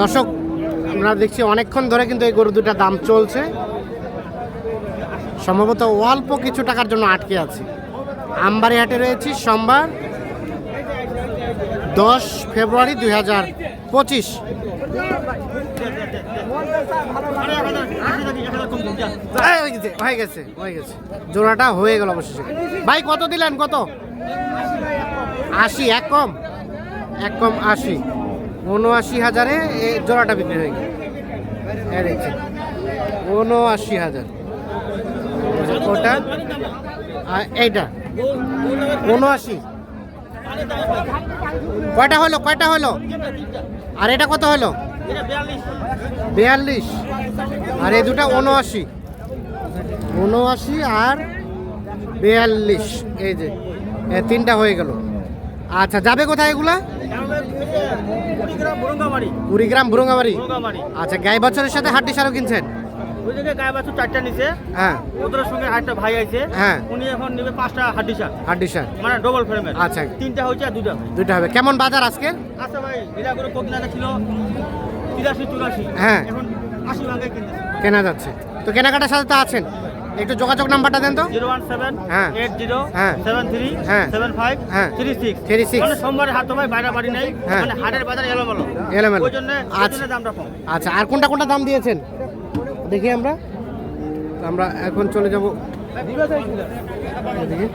দর্শক, আমরা দেখছি অনেকক্ষণ ধরে কিন্তু এই গরু দুটার দাম চলছে। সম্ভবত অল্প কিছু টাকার জন্য আটকে আছে। আমবাড়ি হাটে রয়েছি, সোমবার, দশ ফেব্রুয়ারি দুই হাজার পঁচিশ। হয়ে গেছে হয়ে গেছে। জোড়াটা হয়ে গেল অবশেষে। ভাই, কত দিলেন? কত? আশি, এক কম? এক কম আশি। উনআশি হাজারে জোড়াটা বিক্রি হয়ে এই দেখছেন, উনআশি হাজার। ওটা, আর এইটা, উনআশি। কয়টা হলো কয়টা হলো? আর এটা কত হলো? বিয়াল্লিশ। আর এই দুটা উনআশি। উনআশি আর বিয়াল্লিশ, এই যে তিনটা হয়ে গেল। আচ্ছা যাবে কোথায় এগুলা? কুড়িগ্রাম ভুরুঙ্গাবাড়ি আচ্ছা গাই বছরের সাথে হাড্ডি সারও কিনছেন? ওই জায়গায় গায়ে বাছুর চারটা নিচে হ্যাঁ। ওদের সঙ্গে আরেকটা ভাই আছে হ্যাঁ। উনি এখন নেবে পাঁচটা হাড্ডি শাক হাড্ডি সার। মানে ডবল ফ্রেমের আচ্ছা। তিনটা হয়েছে আর দুটা দুইটা হবে। কেমন বাজার আজকে? আচ্ছা ভাই এটা করে কোকিলাটা ছিল তিরাশি চুরাশি। হ্যাঁ। এখন আশি ভাগে কেনা যাচ্ছে। তো কেনাকাটার সাথে তো আছেন। একটু যোগাযোগ নাম্বারটা দেন তো জিরো ওয়ান সেভেন হ্যাঁ। এইট জিরো হ্যাঁ। সেভেন থ্রি হ্যাঁ। সেভেন ফাইভ হ্যাঁ। থ্রি সিক্স 36 মানে সোমবারে হাত ভাই বাইরে বাড়ি নেই হ্যাঁ। মানে হাটের বাজার এলোমেলো এলোমেলো। ওই জন্য আচ্ছা। দামটা কম আচ্ছা আর কোনটা কোনটা দাম দিয়েছেন দেখি আমরা আমরা এখন চলে যাব এদিকে।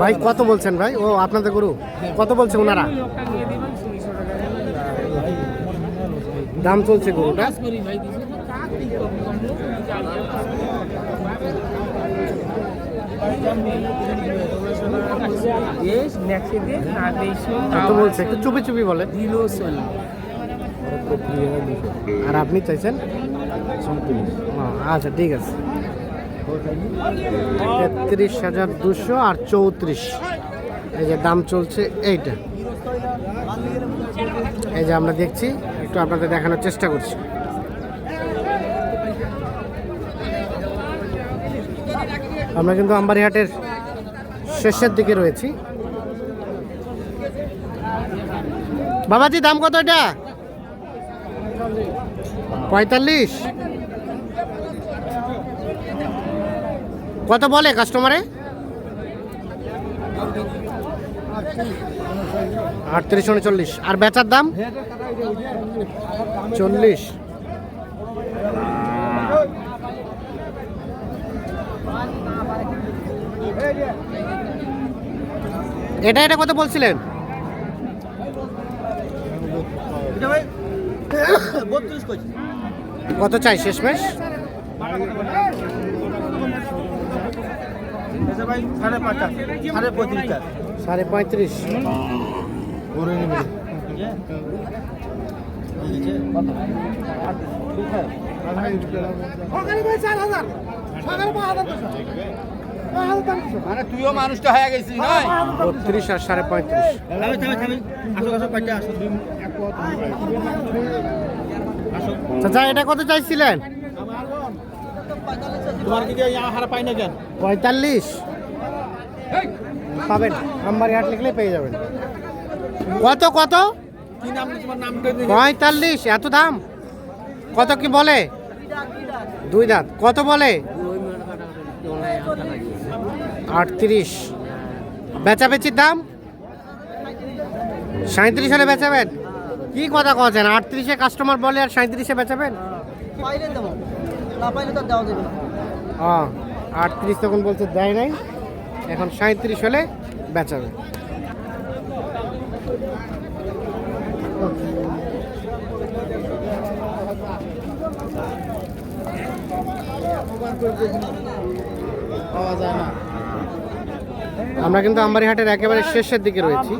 ভাই কত বলছেন ভাই? ও আপনাদের গরু। কত বলছে ওনারা? দাম চলছে গরুটা বলছে একটু চুপি চুপি বলে। আর আপনি চাইছেন? আচ্ছা ঠিক আছে। তেত্রিশ হাজার দুশো আর চৌত্রিশ। এই যে দাম চলছে এইটা। এই যে আমরা দেখছি একটু আপনাদের দেখানোর চেষ্টা করছি। আমরা কিন্তু আমবাড়িহাটের শেষের দিকে রয়েছি। বাবাজি, দাম কত এটা? পঁয়তাল্লিশ। কত বলে কাস্টমারে? আটত্রিশ, উনচল্লিশ। আর বেচার দাম? চল্লিশ। এটা এটা কত বলছিলেন? কত চাই শেষমেশ? সাড়ে পাঁচটা সাড়ে পঁয়ত্রিশটা সাড়ে পঁয়ত্রিশ মানে তুইও মানুষটা হয়ে গেছিস নয় বত্রিশ আর সাড়ে পঁয়ত্রিশ। চাচা, এটা কত চাইছিলেন? পঁয়তাল্লিশ। পাবেন আমবাড়ি হাট লিখলে পেয়ে যাবেন। কত কত? পঁয়তাল্লিশ, এত দাম? কত কি বলে? দুই দাঁত। কত বলে? আটত্রিশ। বেচাবেচির দাম? সাঁত্রিশ হলে বেচাবেন? কি কথা কছেন আটত্রিশে কাস্টমার বলে আর সাঁত্রিশে বেচাবেন? পাইলে দেবো। না পাইলে তো দেওয়া যাবে না। ও আটত্রিশ তখন বলছে দেয় নাই। এখন সাঁত্রিশ হলে বেচাবে আমরা কিন্তু আমবাড়ি হাটের একেবারে শেষের দিকে রয়েছি।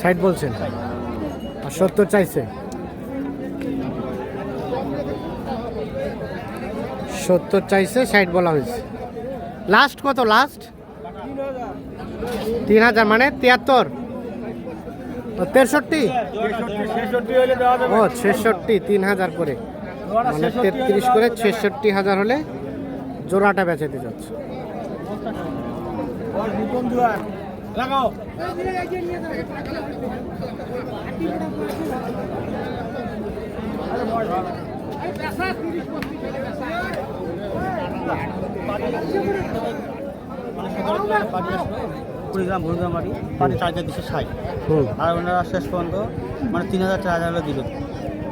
ষাট বলছেন? আর সত্তর চাইছে? সত্তর চাইছে ষাট বলা হয়েছে। লাস্ট কত? লাস্ট তিন হাজার মানে তিয়াত্তর। তেষট্টি? ও ছেষট্টি তিন হাজার করে। মানে তেত্রিশ করে ছেষট্টি হাজার হলে জোড়াটা বেচাতে যাচ্ছে। লাগাও। কুড়িগ্রাম ভুড়িগ্রাম বাড়ি চার চার্জার দিচ্ছে ষাট। হুম। আর ওনারা শেষ পর্যন্ত মানে তিন হাজার চার হাজার হলে দিবে।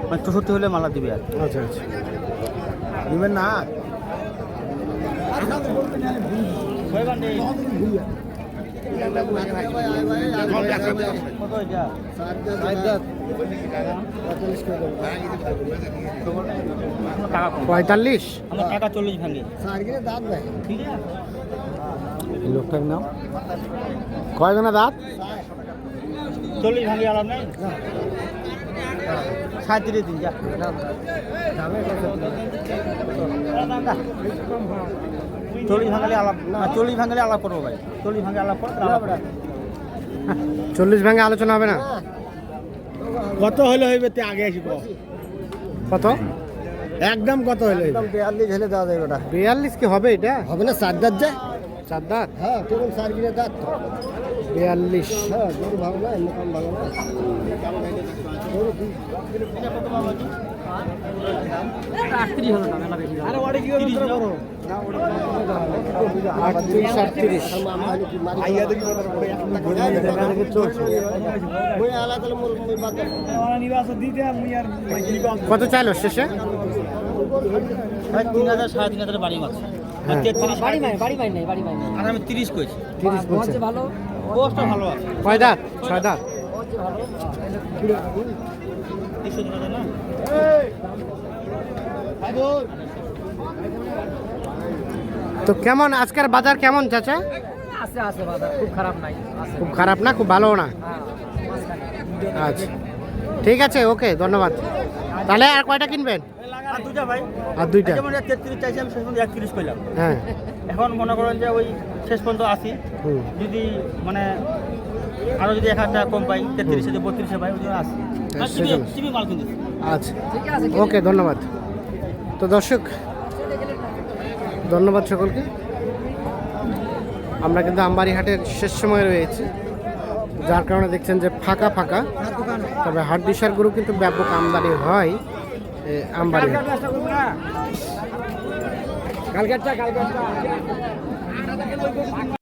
মানে চৌষট্টি হলে মালা দিবে আর আচ্ছা আচ্ছা। দিবেন না? পঁয়তাল্লিশ? আমার টাকা চল্লিশ ভাঙি। ঠিক আছে লোকটার নাম? কয়জনা দাঁত? চল্লিশ ভাঙে আলাম নাই? সাঁত্রিশ দিন যা। চল্লিশ ভাঙালে আলাপ না চল্লিশ ভাঙালে আলাপ করব ভাই। চল্লিশ ভাঙে আলাপ করো তারপর আলাপ করো। চল্লিশ ভাঙে আলোচনা হবে না? কত হলে হইবে তে আগে আসিব কত? একদম কত হলে বিয়াল্লিশ হলে দেওয়া যাবে ওটা। বিয়াল্লিশ কি হবে এটা? হবে না চার দাঁত যায় চার দাঁত? হ্যাঁ কেবল চার কিনে দাঁত। বিয়াল্লিশ। হ্যাঁ গরু ভালো না এমনি কম ভালো না গরু কি আরে ওটা কি করো আটত্রিশ আটত্রিশ। ওই আলাদা তাহলে মোর মোর বাদ দাও। কত চাইলো শেষে? তিন হাজার সাড়ে তিন হাজার বাড়ি মাছ হ্যাঁ। বাড়ি মাই বাড়ি মাই নেই বাড়ি মাই। আর আমি তিরিশ কইছি। তিরিশ বলছে। ভালো। কয় দাঁত ছয় দাঁত তো কেমন আজকের বাজার কেমন চাচা? আছে আছে বাজার খুব খারাপ নাই খুব খারাপ না? খুব ভালো না? হ্যাঁ আচ্ছা। ঠিক আছে ওকে ধন্যবাদ। তাহলে আর কয়টা কিনবেন? আর দুটা ভাই। আর দুইটা? যেমন তেত্রিশ চাইছি আমি শেষ পর্যন্ত একত্রিশ কইলাম। হ্যাঁ। এখন মনে করেন যে ওই শেষ পর্যন্ত আসি যদি মানে আরও যদি এক হাজার কম পাই তেত্রিশে যে বত্রিশে পাই ওই জন্য আসি হ্যাঁ, মাল কিনতে আচ্ছা। ওকে ধন্যবাদ। তো দর্শক ধন্যবাদ সকলকে। আমরা কিন্তু আমবাড়ি হাটের শেষ সময় রয়েছি। যার কারণে দেখছেন যে ফাঁকা ফাঁকা। তবে হাট দিশার গরু কিন্তু ব্যাপক আমদানি হয়। আমবাড়ি হাটে। কালকেরটা কালকেরটা